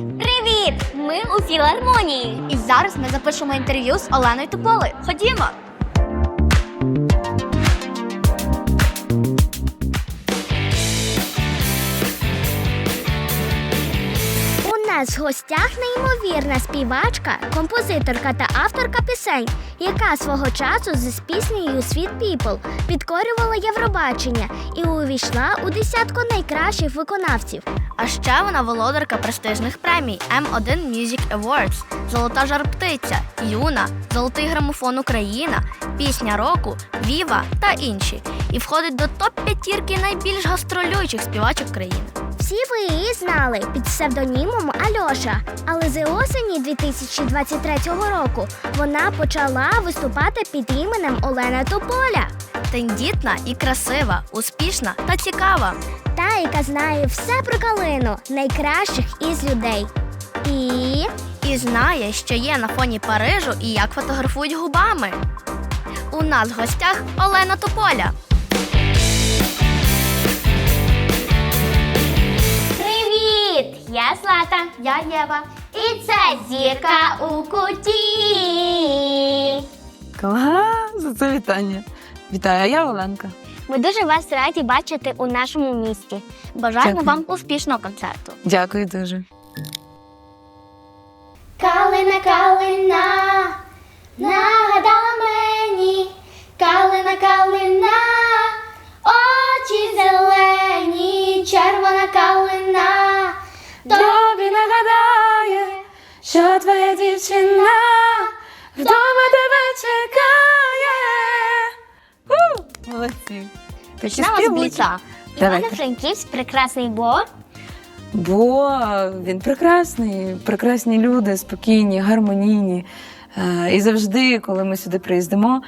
Привіт! Ми у філармонії. І зараз ми запишемо інтерв'ю з Оленою Тополею. Ходімо. Нас в гостях неймовірна співачка, композиторка та авторка пісень, яка свого часу з піснею Sweet People підкорювала Євробачення і увійшла у десятку найкращих виконавців. А ще вона володарка престижних премій M1 Music Awards, Золота жар-птиця, Юна, Золотий грамофон Україна, Пісня року, Віва та інші. І входить до топ-п'ятірки найбільш гастролюючих співачок країни. Всі ви її знали під псевдонімом Альоша. Але з осені 2023 року вона почала виступати під іменем Олена Тополя. Тендітна і красива, успішна та цікава. Та, яка знає все про калину, найкращих із людей. І І знає, що є на фоні Парижу і як фотографують губами. У нас в гостях Олена Тополя. Я Злата. Я Єва. І це зірка у куті. Клас! Це вітання. Вітаю, а я Оленка. Ми дуже вас раді бачити у нашому місті. Бажаємо Дякую. вам успішного концерту. Дякую дуже. Калина, калина, нагадала що твоя дівчина вдома тебе чекає. У! Молодці. Почнемо з бліца. Івано-Франківськ прекрасний бо. Бо він прекрасний, прекрасні люди, спокійні, гармонійні. Е, І завжди, коли ми сюди приїздимо,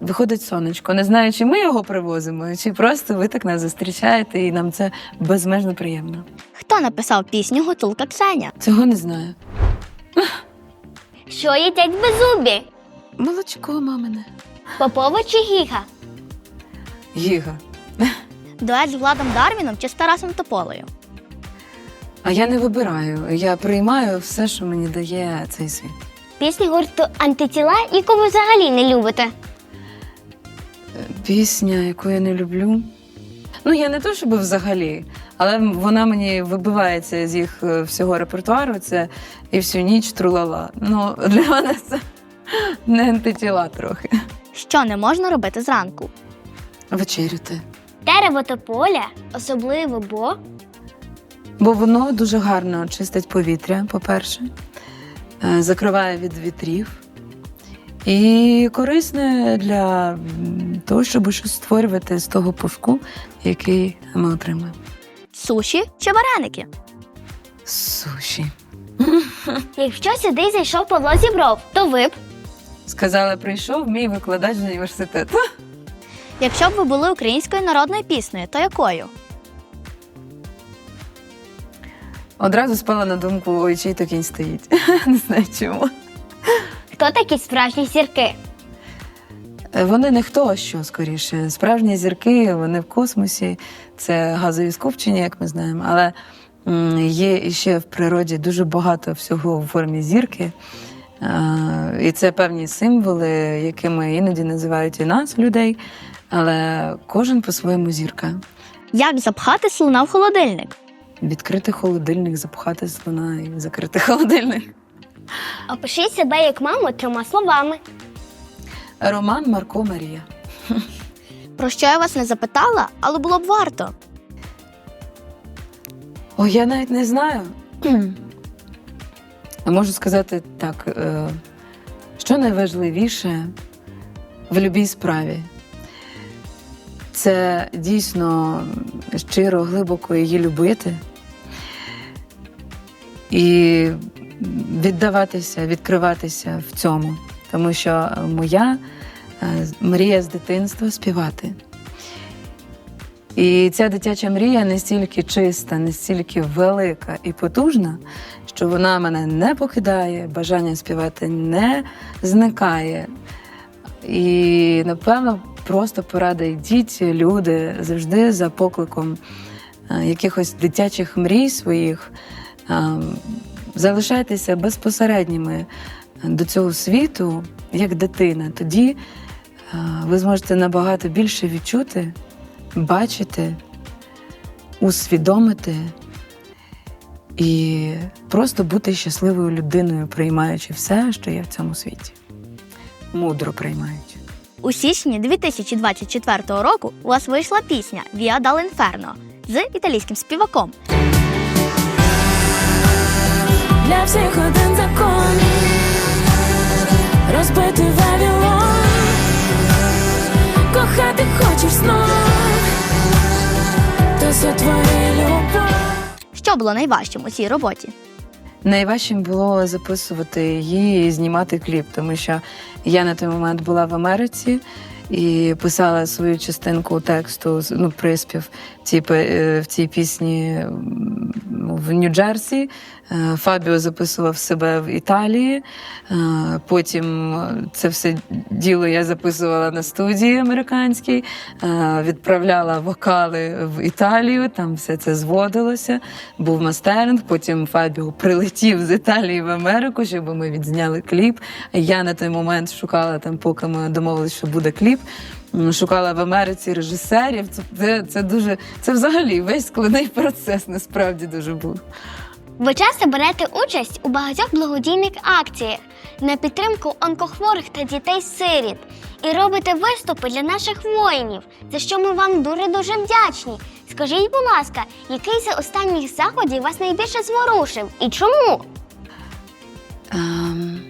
виходить сонечко. Не знаю, чи ми його привозимо, чи просто ви так нас зустрічаєте, і нам це безмежно приємно. Хто написав пісню Гутулка Ксеня? Цього не знаю. Що їдять беззубі? Молочко, мамине. Попова чи гіга? Гіга. Дует з Владом Дарвіном чи з Тарасом Тополею? А я не вибираю. Я приймаю все, що мені дає цей світ. Пісні гурту антитіла, яку ви взагалі не любите. Пісня, яку я не люблю. Ну, я не то, щоб взагалі, але вона мені вибивається з їх е, всього репертуару. Це і всю ніч трулала. Ну, для мене це не антитіла трохи. Що не можна робити зранку? Вечеряти. Дерево тополя, особливо бо. Бо воно дуже гарно чистить повітря, по-перше, е, закриває від вітрів. І корисне для того, щоб щось створювати з того пушку, який ми отримуємо. Суші чи вареники? Суші. Якщо сюди зайшов Павло Зібров, то ви б. Сказала, прийшов мій викладач з університету. Якщо б ви були українською народною піснею, то якою? Одразу спала на думку, ой, чий то кінь стоїть. Не знаю чому. Хто такі справжні зірки? Е, Вони не хто, а що скоріше. Справжні зірки, вони в космосі, це газові скупчення, як ми знаємо. Але є іще в природі дуже багато всього в формі зірки. Е, І це певні символи, якими іноді називають і нас, людей. Але кожен по-своєму зірка. Як запхати слона в холодильник? Відкрити холодильник, запхати слона і закрити холодильник. Опишіть себе як маму трьома словами. Роман Марко Марія. Про що я вас не запитала, але було б варто. О, я навіть не знаю. Можу сказати так, е, що найважливіше в будь-якій справі. Це дійсно щиро, глибоко її любити і віддаватися, відкриватися в цьому. Тому що моя е, мрія з дитинства співати. І ця дитяча мрія настільки чиста, настільки велика і потужна, що вона мене не покидає, бажання співати не зникає. І, напевно, просто порада йдіть, люди завжди за покликом е, якихось дитячих мрій своїх. е, залишайтеся безпосередніми до цього світу, як дитина. Тоді е, ви зможете набагато більше відчути, бачити, усвідомити і просто бути щасливою людиною, приймаючи все, що є в цьому світі. Мудро приймаючи. У січні 2024 року у вас вийшла пісня Via dall'Inferno з італійським співаком. Для всіх один закон розбити Вавилон Кохати хочеш знов То сотвори любов Що було найважчим у цій роботі? Найважчим було записувати її і знімати кліп, тому що я на той момент була в Америці і писала свою частинку тексту, ну, приспів в цій, е, в цій пісні в Нью-Джерсі. Е, Фабіо записував себе в Італії. Е, Потім це все діло я записувала на студії американській, е, відправляла вокали в Італію, там все це зводилося. Був мастеринг, потім Фабіо прилетів з Італії в Америку, щоб ми відзняли кліп. Я на той момент шукала там, поки ми домовилися, що буде кліп. Шукала в Америці режисерів. Це, це, дуже це взагалі весь складний процес, насправді дуже був. Ви часто берете участь у багатьох благодійних акціях на підтримку онкохворих та дітей сиріт і робите виступи для наших воїнів, за що ми вам дуже дуже вдячні. Скажіть, будь ласка, який з останніх заходів вас найбільше зворушив і чому? Ем,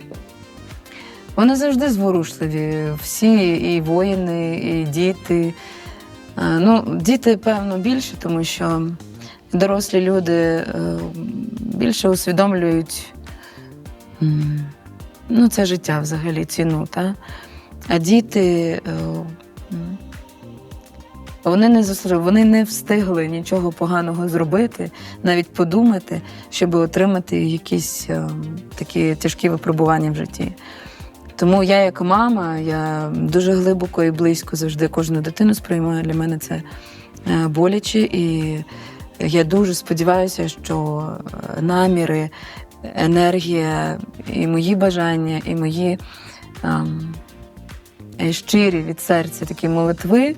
Вони завжди зворушливі. Всі і воїни, і діти. Е, Ну, діти, певно, більше, тому що дорослі люди е, більше усвідомлюють ну, це життя взагалі, ціну. Та? А діти. е, Вони не заслужили, вони не встигли нічого поганого зробити, навіть подумати, щоб отримати якісь е, такі тяжкі випробування в житті. Тому я, як мама, я дуже глибоко і близько завжди кожну дитину сприймаю. Для мене це боляче, і я дуже сподіваюся, що е, наміри, енергія, і мої бажання, і мої ем, щирі від серця такі молитви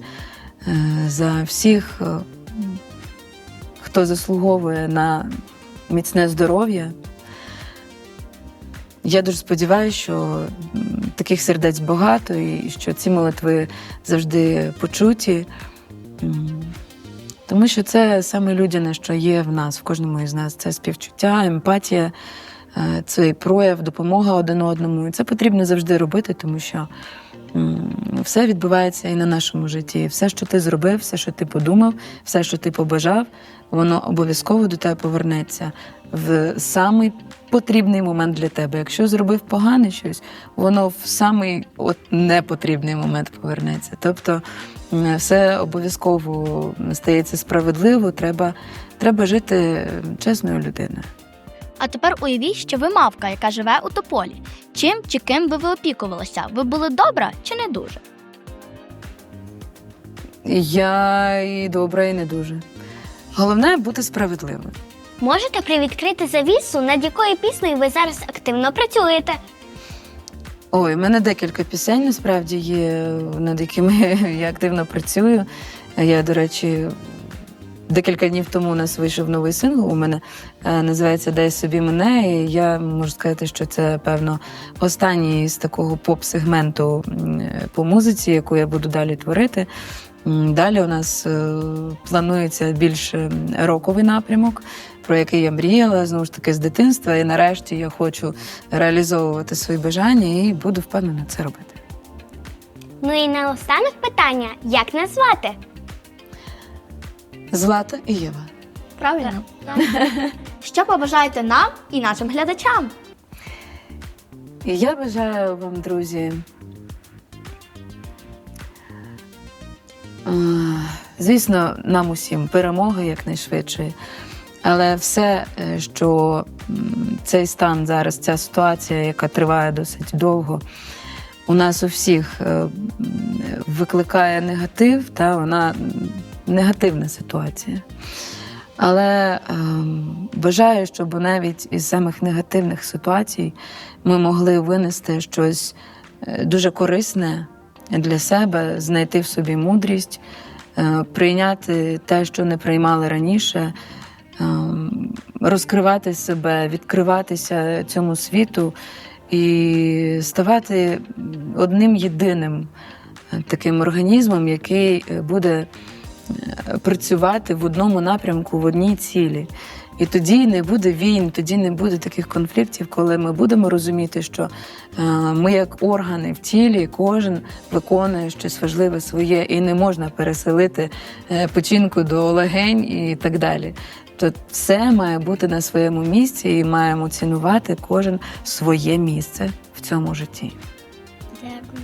е, за всіх, е, хто заслуговує на міцне здоров'я. Я дуже сподіваюся, що таких сердець багато, і що ці молитви завжди почуті. Тому що це саме людяне, що є в нас, в кожному із нас. Це співчуття, емпатія, цей це прояв, допомога один одному. І це потрібно завжди робити, тому що все відбувається і на нашому житті. Все, що ти зробив, все, що ти подумав, все, що ти побажав, воно обов'язково до тебе повернеться в самий потрібний момент для тебе. Якщо зробив погане щось, воно в самий от непотрібний момент повернеться. Тобто все обов'язково стається справедливо, треба, треба жити чесною людиною. А тепер уявіть, що ви мавка, яка живе у тополі. Чим чи ким би ви опікувалися? Ви були добра чи не дуже? Я і добра, і не дуже. Головне бути справедливою. Можете привідкрити завісу, над якою піснею ви зараз активно працюєте? Ой, у мене декілька пісень насправді є, над якими я активно працюю. Я, до речі, декілька днів тому у нас вийшов новий сингл. У мене е, називається Дай собі мене. І я можу сказати, що це певно останній з такого поп-сегменту по музиці, яку я буду далі творити. Далі у нас е, планується більш роковий напрямок, про який я мріяла знову ж таки з дитинства. І нарешті я хочу реалізовувати свої бажання і буду впевнена це робити. Ну і наостанок питання: як назвати? Злата і Єва. Правильно? Що побажаєте нам і нашим глядачам? І я бажаю вам, друзі. е, Звісно, нам усім перемоги якнайшвидше. Але все, е, що цей стан зараз, ця ситуація, яка триває досить довго, у нас у всіх е, викликає негатив, та вона негативна ситуація. Але ем, бажаю, щоб навіть із самих негативних ситуацій ми могли винести щось е, дуже корисне для себе, знайти в собі мудрість, е, прийняти те, що не приймали раніше, ем, розкривати себе, відкриватися цьому світу і ставати одним єдиним е, таким організмом, який е, буде е, працювати в одному напрямку, в одній цілі. І тоді не буде війн, тоді не буде таких конфліктів, коли ми будемо розуміти, що е, ми, як органи в тілі, кожен виконує щось важливе своє, і не можна переселити е, печінку до легень і так далі. То все має бути на своєму місці, і маємо цінувати кожен своє місце в цьому житті. Дякую.